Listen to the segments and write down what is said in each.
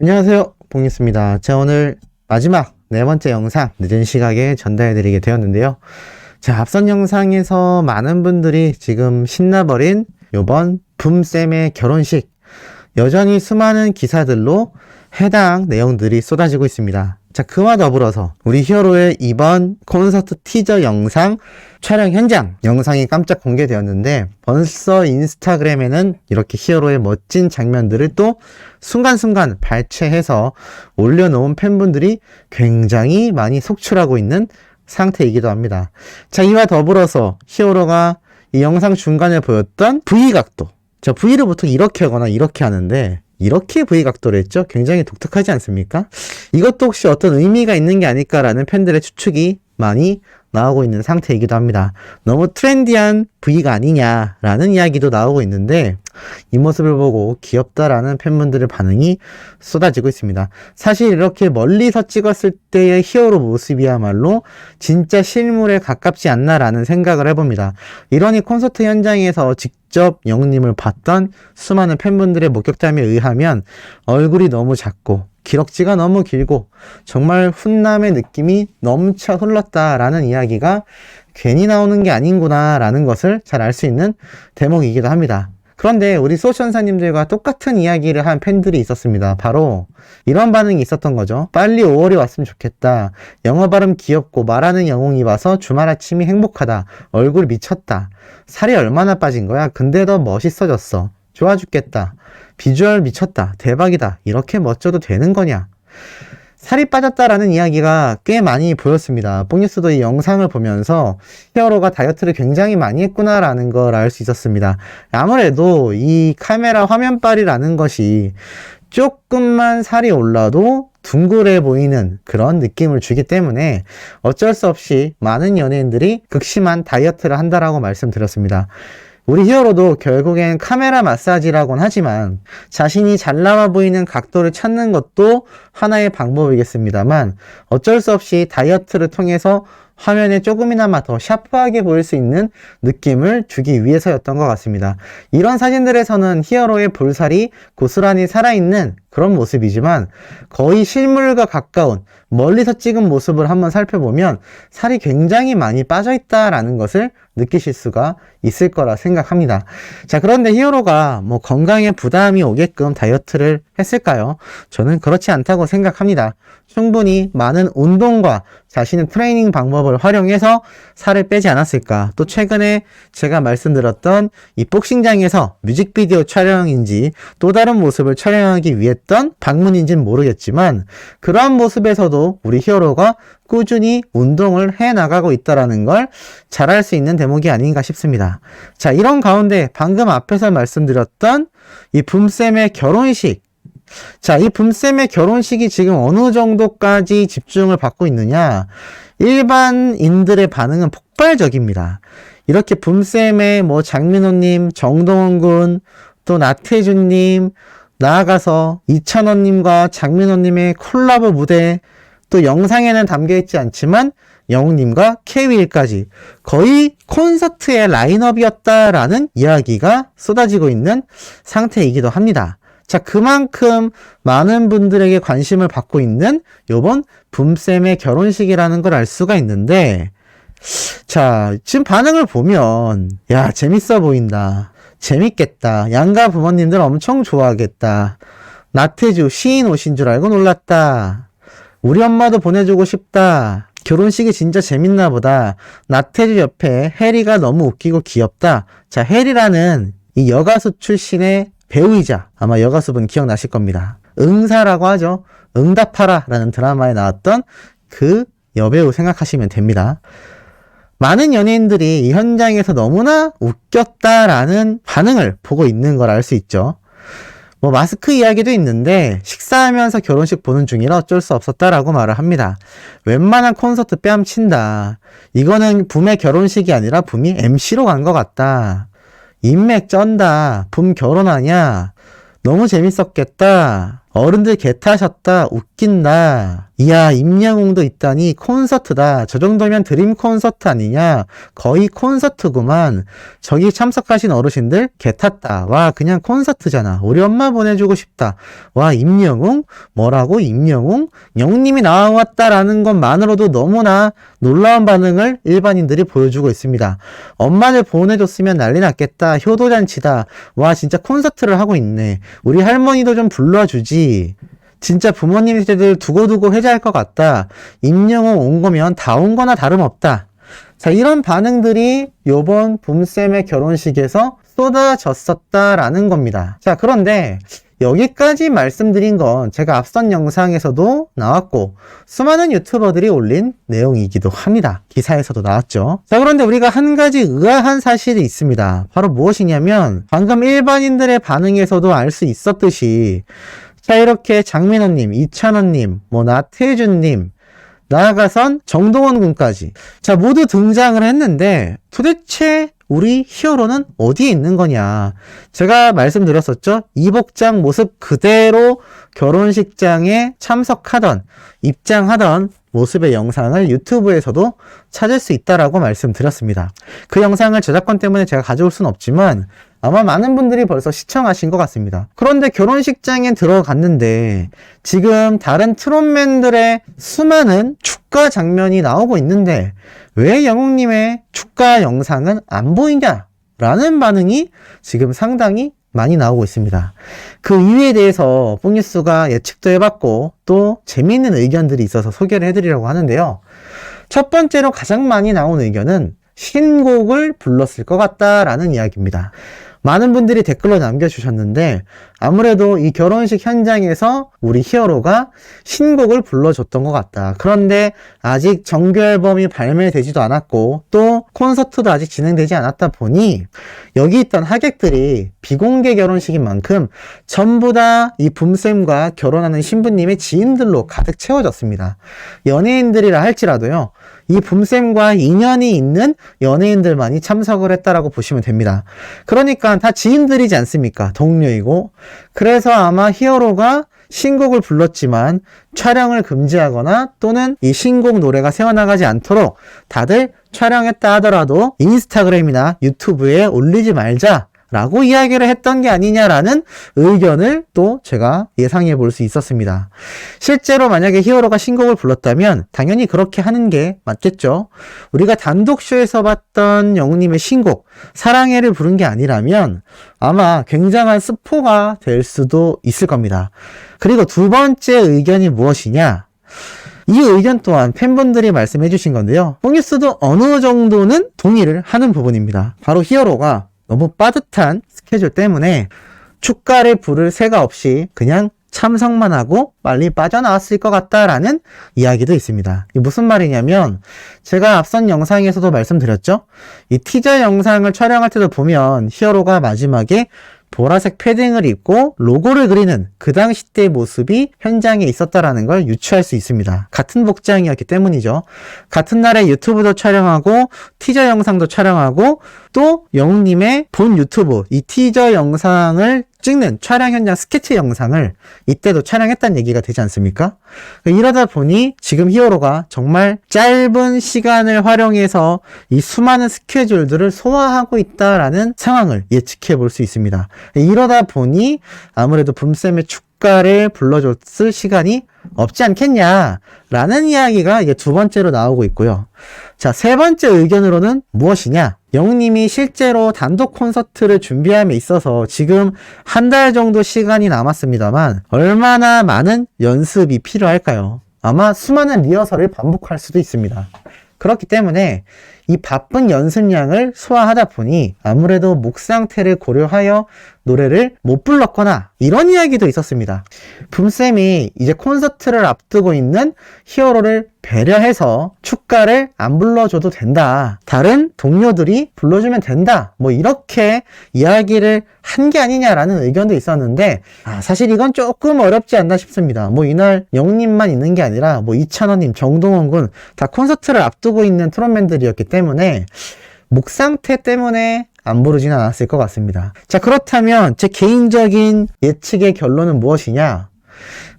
안녕하세요. 봉니스입니다. 자, 오늘 마지막 네 번째 영상 늦은 시각에 전달해 드리게 되었는데요. 자, 앞선 영상에서 많은 분들이 지금 신나버린 요번 붐쌤의 결혼식 여전히 수많은 기사들로 해당 내용들이 쏟아지고 있습니다. 자, 그와 더불어서 우리 히어로의 이번 콘서트 티저 영상 촬영 현장 영상이 깜짝 공개되었는데 벌써 인스타그램에는 이렇게 히어로의 멋진 장면들을 또 순간순간 발췌해서 올려놓은 팬분들이 굉장히 많이 속출하고 있는 상태이기도 합니다. 자, 이와 더불어서 히어로가 이 영상 중간에 보였던 V 각도. 자, V를 보통 이렇게 하거나 이렇게 하는데 이렇게 V 각도를 했죠? 굉장히 독특하지 않습니까? 이것도 혹시 어떤 의미가 있는 게 아닐까라는 팬들의 추측이 많이 나오고 있는 상태이기도 합니다. 너무 트렌디한 V가 아니냐라는 이야기도 나오고 있는데 이 모습을 보고 귀엽다라는 팬분들의 반응이 쏟아지고 있습니다. 사실 이렇게 멀리서 찍었을 때의 히어로 모습이야말로 진짜 실물에 가깝지 않나라는 생각을 해봅니다. 이러니 콘서트 현장에서 직접 영웅님을 봤던 수많은 팬분들의 목격담에 의하면 얼굴이 너무 작고 기럭지가 너무 길고 정말 훈남의 느낌이 넘쳐 흘렀다라는 이야기가 괜히 나오는 게 아닌구나라는 것을 잘 알 수 있는 대목이기도 합니다. 그런데 우리 소션사님들과 똑같은 이야기를 한 팬들이 있었습니다. 바로 이런 반응이 있었던 거죠. 빨리 5월이 왔으면 좋겠다. 영어 발음 귀엽고 말하는 영웅이 와서 주말 아침이 행복하다. 얼굴 미쳤다. 살이 얼마나 빠진 거야? 근데 더 멋있어졌어. 좋아 죽겠다. 비주얼 미쳤다. 대박이다. 이렇게 멋져도 되는 거냐? 살이 빠졌다라는 이야기가 꽤 많이 보였습니다. 뽕뉴스도 이 영상을 보면서 히어로가 다이어트를 굉장히 많이 했구나라는 걸 알 수 있었습니다. 아무래도 이 카메라 화면빨이라는 것이 조금만 살이 올라도 둥그레 보이는 그런 느낌을 주기 때문에 어쩔 수 없이 많은 연예인들이 극심한 다이어트를 한다라고 말씀드렸습니다. 우리 히어로도 결국엔 카메라 마사지라곤 하지만 자신이 잘 나와 보이는 각도를 찾는 것도 하나의 방법이겠습니다만 어쩔 수 없이 다이어트를 통해서 화면에 조금이나마 더 샤프하게 보일 수 있는 느낌을 주기 위해서였던 것 같습니다. 이런 사진들에서는 히어로의 볼살이 고스란히 살아있는 그런 모습이지만 거의 실물과 가까운 멀리서 찍은 모습을 한번 살펴보면 살이 굉장히 많이 빠져 있다라는 것을 느끼실 수가 있을 거라 생각합니다. 자, 그런데 히어로가 뭐 건강에 부담이 오게끔 다이어트를 했을까요? 저는 그렇지 않다고 생각합니다. 충분히 많은 운동과 자신의 트레이닝 방법을 활용해서 살을 빼지 않았을까. 또 최근에 제가 말씀드렸던 이 복싱장에서 뮤직비디오 촬영인지 또 다른 모습을 촬영하기 위 했던 방문인지는 모르겠지만 그러한 모습에서도 우리 히어로가 꾸준히 운동을 해 나가고 있다라는 걸잘알수 있는 대목이 아닌가 싶습니다. 자, 이런 가운데 방금 앞에서 말씀드렸던 이 붐쌤의 결혼식 자, 이 붐쌤의 결혼식이 지금 어느 정도까지 집중을 받고 있느냐? 일반인들의 반응은 폭발적입니다. 이렇게 붐쌤의 뭐 장민호님, 정동원 군, 또 나태주님, 나아가서 이찬원님과 장민호님의 콜라보 무대, 또 영상에는 담겨있지 않지만 영웅님과 케이윌까지 거의 콘서트의 라인업이었다라는 이야기가 쏟아지고 있는 상태이기도 합니다. 자, 그만큼 많은 분들에게 관심을 받고 있는 요번 붐쌤의 결혼식이라는 걸 알 수가 있는데, 자, 지금 반응을 보면, 야, 재밌어 보인다. 재밌겠다. 양가 부모님들 엄청 좋아하겠다. 나태주 시인 오신 줄 알고 놀랐다. 우리 엄마도 보내주고 싶다. 결혼식이 진짜 재밌나 보다. 나태주 옆에 해리가 너무 웃기고 귀엽다. 자, 해리라는 이 여가수 출신의 배우이자 아마 여가수분 기억나실 겁니다. 응사라고 하죠. 응답하라 라는 드라마에 나왔던 그 여배우 생각하시면 됩니다. 많은 연예인들이 이 현장에서 너무나 웃겼다라는 반응을 보고 있는 걸 알 수 있죠. 뭐 마스크 이야기도 있는데 식사하면서 결혼식 보는 중이라 어쩔 수 없었다라고 말을 합니다. 웬만한 콘서트 뺨친다. 이거는 붐의 결혼식이 아니라 붐이 MC로 간 것 같다. 인맥 쩐다. 붐 결혼하냐? 너무 재밌었겠다. 어른들 개 타셨다. 웃긴다. 이야, 임영웅도 있다니 콘서트다. 저 정도면 드림 콘서트 아니냐? 거의 콘서트구만. 저기 참석하신 어르신들 개 탔다. 와, 그냥 콘서트잖아. 우리 엄마 보내주고 싶다. 와, 임영웅? 뭐라고? 임영웅? 영웅님이 나왔다라는 것만으로도 너무나 놀라운 반응을 일반인들이 보여주고 있습니다. 엄마를 보내줬으면 난리 났겠다. 효도잔치다. 와, 진짜 콘서트를 하고 있네. 우리 할머니도 좀 불러주지. 진짜 부모님 세대들 두고두고 회자할 것 같다. 임영웅 온 거면 다 온 거나 다름없다. 자, 이런 반응들이 요번 붐쌤의 결혼식에서 쏟아졌었다라는 겁니다. 자, 그런데 여기까지 말씀드린 건 제가 앞선 영상에서도 나왔고 수많은 유튜버들이 올린 내용이기도 합니다. 기사에서도 나왔죠. 자, 그런데 우리가 한 가지 의아한 사실이 있습니다. 바로 무엇이냐면 방금 일반인들의 반응에서도 알 수 있었듯이 자, 이렇게 장민호님, 이찬원님, 뭐 나태주님, 나아가선 정동원 군까지. 자, 모두 등장을 했는데 도대체 우리 히어로는 어디에 있는 거냐. 제가 말씀드렸었죠. 이 복장 모습 그대로 결혼식장에 참석하던, 입장하던 모습의 영상을 유튜브에서도 찾을 수 있다라고 말씀드렸습니다. 그 영상을 저작권 때문에 제가 가져올 수는 없지만 아마 많은 분들이 벌써 시청하신 것 같습니다. 그런데 결혼식장에 들어갔는데 지금 다른 트롯맨들의 수많은 축가 장면이 나오고 있는데 왜 영웅님의 축가 영상은 안 보이냐? 라는 반응이 지금 상당히 많이 나오고 있습니다. 그 이유에 대해서 뽕뉴스가 예측도 해봤고 또 재미있는 의견들이 있어서 소개를 해드리려고 하는데요. 첫 번째로 가장 많이 나온 의견은 신곡을 불렀을 것 같다라는 이야기입니다. 많은 분들이 댓글로 남겨주셨는데 아무래도 이 결혼식 현장에서 우리 히어로가 신곡을 불러줬던 것 같다. 그런데 아직 정규 앨범이 발매되지도 않았고 또 콘서트도 아직 진행되지 않았다 보니 여기 있던 하객들이 비공개 결혼식인 만큼 전부 다 이 붐쌤과 결혼하는 신부님의 지인들로 가득 채워졌습니다. 연예인들이라 할지라도요. 이 붐쌤과 인연이 있는 연예인들만이 참석을 했다라고 보시면 됩니다. 그러니까 다 지인들이지 않습니까? 동료이고. 그래서 아마 히어로가 신곡을 불렀지만 촬영을 금지하거나 또는 이 신곡 노래가 새어나가지 않도록 다들 촬영했다 하더라도 인스타그램이나 유튜브에 올리지 말자 라고 이야기를 했던 게 아니냐라는 의견을 또 제가 예상해 볼 수 있었습니다. 실제로 만약에 히어로가 신곡을 불렀다면 당연히 그렇게 하는 게 맞겠죠. 우리가 단독쇼에서 봤던 영웅님의 신곡 사랑해를 부른 게 아니라면 아마 굉장한 스포가 될 수도 있을 겁니다. 그리고 두 번째 의견이 무엇이냐? 이 의견 또한 팬분들이 말씀해 주신 건데요. 뽕뉴스도 어느 정도는 동의를 하는 부분입니다. 바로 히어로가 너무 빠듯한 스케줄 때문에 축가를 부를 새가 없이 그냥 참석만 하고 빨리 빠져나왔을 것 같다라는 이야기도 있습니다. 이 무슨 말이냐면 제가 앞선 영상에서도 말씀드렸죠. 이 티저 영상을 촬영할 때도 보면 히어로가 마지막에 보라색 패딩을 입고 로고를 그리는 그 당시 때 모습이 현장에 있었다라는 걸 유추할 수 있습니다. 같은 복장이었기 때문이죠. 같은 날에 유튜브도 촬영하고 티저 영상도 촬영하고 또 영웅님의 본 유튜브 이 티저 영상을 찍는 촬영 현장 스케치 영상을 이때도 촬영했다는 얘기가 되지 않습니까? 이러다 보니 지금 히어로가 정말 짧은 시간을 활용해서 이 수많은 스케줄들을 소화하고 있다라는 상황을 예측해 볼 수 있습니다. 이러다 보니 아무래도 붐쌤의 축가를 불러줬을 시간이 없지 않겠냐라는 이야기가 이게 두 번째로 나오고 있고요. 자, 세 번째 의견으로는 무엇이냐? 영웅님이 실제로 단독 콘서트를 준비함에 있어서 지금 한 달 정도 시간이 남았습니다만 얼마나 많은 연습이 필요할까요? 아마 수많은 리허설을 반복할 수도 있습니다. 그렇기 때문에 이 바쁜 연습량을 소화하다 보니 아무래도 목 상태를 고려하여 노래를 못 불렀거나 이런 이야기도 있었습니다. 붐쌤이 이제 콘서트를 앞두고 있는 히어로를 배려해서 축가를 안 불러줘도 된다. 다른 동료들이 불러주면 된다. 뭐 이렇게 이야기를 한 게 아니냐라는 의견도 있었는데 아, 사실 이건 조금 어렵지 않나 싶습니다. 뭐 이날 영님만 있는 게 아니라 뭐 이찬원님, 정동원 군 다 콘서트를 앞두고 있는 트롯맨들이었기 때문에 목 상태 때문에 안 부르진 않았을 것 같습니다. 자, 그렇다면 제 개인적인 예측의 결론은 무엇이냐?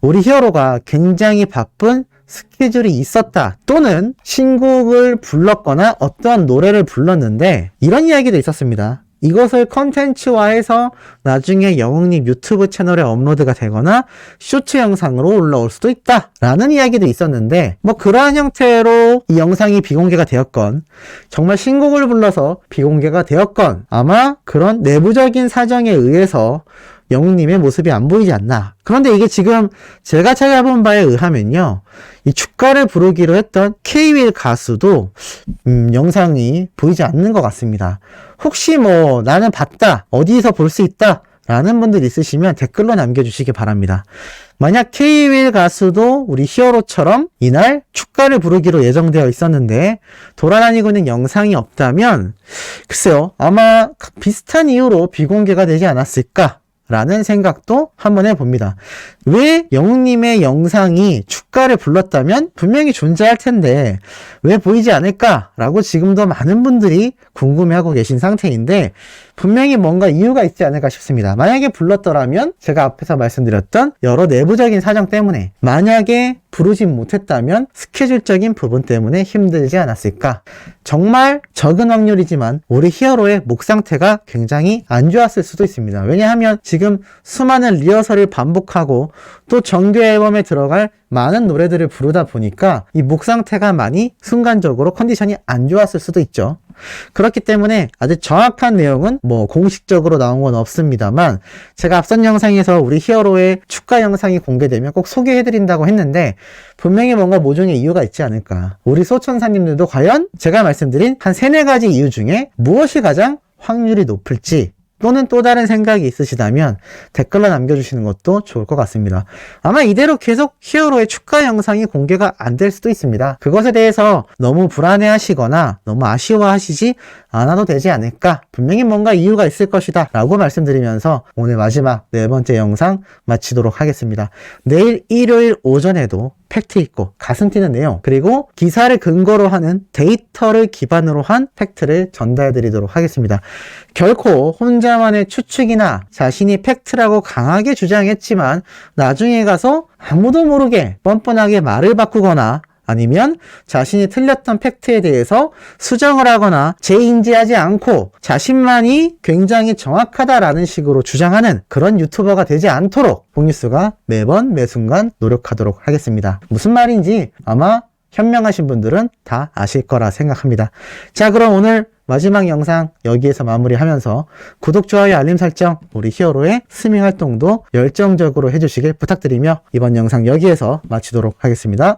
우리 히어로가 굉장히 바쁜 스케줄이 있었다 또는 신곡을 불렀거나 어떠한 노래를 불렀는데 이런 이야기도 있었습니다. 이것을 컨텐츠화해서 나중에 영웅님 유튜브 채널에 업로드가 되거나 쇼츠 영상으로 올라올 수도 있다 라는 이야기도 있었는데 뭐 그러한 형태로 이 영상이 비공개가 되었건 정말 신곡을 불러서 비공개가 되었건 아마 그런 내부적인 사정에 의해서 영웅님의 모습이 안 보이지 않나. 그런데 이게 지금 제가 찾아본 바에 의하면요. 이 축가를 부르기로 했던 K-윌 가수도 음, 영상이 보이지 않는 것 같습니다. 혹시 뭐 나는 봤다. 어디서 볼 수 있다. 라는 분들 있으시면 댓글로 남겨주시기 바랍니다. 만약 K-윌 가수도 우리 히어로처럼 이날 축가를 부르기로 예정되어 있었는데 돌아다니고 있는 영상이 없다면 글쎄요 아마 비슷한 이유로 비공개가 되지 않았을까 라는 생각도 한번 해봅니다. 왜 영웅님의 영상이 축가를 불렀다면 분명히 존재할 텐데 왜 보이지 않을까라고 지금도 많은 분들이 궁금해하고 계신 상태인데 분명히 뭔가 이유가 있지 않을까 싶습니다. 만약에 불렀더라면 제가 앞에서 말씀드렸던 여러 내부적인 사정 때문에 만약에 부르진 못했다면 스케줄적인 부분 때문에 힘들지 않았을까. 정말 적은 확률이지만 우리 히어로의 목 상태가 굉장히 안 좋았을 수도 있습니다. 왜냐하면 지금 수많은 리허설을 반복하고 또 정규 앨범에 들어갈 많은 노래들을 부르다 보니까 이 목 상태가 많이 순간적으로 컨디션이 안 좋았을 수도 있죠. 그렇기 때문에 아주 정확한 내용은 뭐 공식적으로 나온 건 없습니다만 제가 앞선 영상에서 우리 히어로의 축가 영상이 공개되면 꼭 소개해드린다고 했는데 분명히 뭔가 모종의 이유가 있지 않을까. 우리 소천사님들도 과연 제가 말씀드린 한 세네 가지 이유 중에 무엇이 가장 확률이 높을지 또는 또 다른 생각이 있으시다면 댓글로 남겨주시는 것도 좋을 것 같습니다. 아마 이대로 계속 히어로의 축가 영상이 공개가 안 될 수도 있습니다. 그것에 대해서 너무 불안해 하시거나 너무 아쉬워 하시지 않아도 되지 않을까? 분명히 뭔가 이유가 있을 것이다. 라고 말씀드리면서 오늘 마지막 네 번째 영상 마치도록 하겠습니다. 내일 일요일 오전에도 팩트 있고 가슴 뛰는 내용 그리고 기사를 근거로 하는 데이터를 기반으로 한 팩트를 전달해 드리도록 하겠습니다. 결코 혼자만의 추측이나 자신이 팩트라고 강하게 주장했지만 나중에 가서 아무도 모르게 뻔뻔하게 말을 바꾸거나 아니면 자신이 틀렸던 팩트에 대해서 수정을 하거나 재인지하지 않고 자신만이 굉장히 정확하다라는 식으로 주장하는 그런 유튜버가 되지 않도록 복뉴스가 매번 매순간 노력하도록 하겠습니다. 무슨 말인지 아마 현명하신 분들은 다 아실 거라 생각합니다. 자, 그럼 오늘 마지막 영상 여기에서 마무리하면서 구독, 좋아요, 알림 설정, 우리 히어로의 스밍 활동도 열정적으로 해주시길 부탁드리며 이번 영상 여기에서 마치도록 하겠습니다.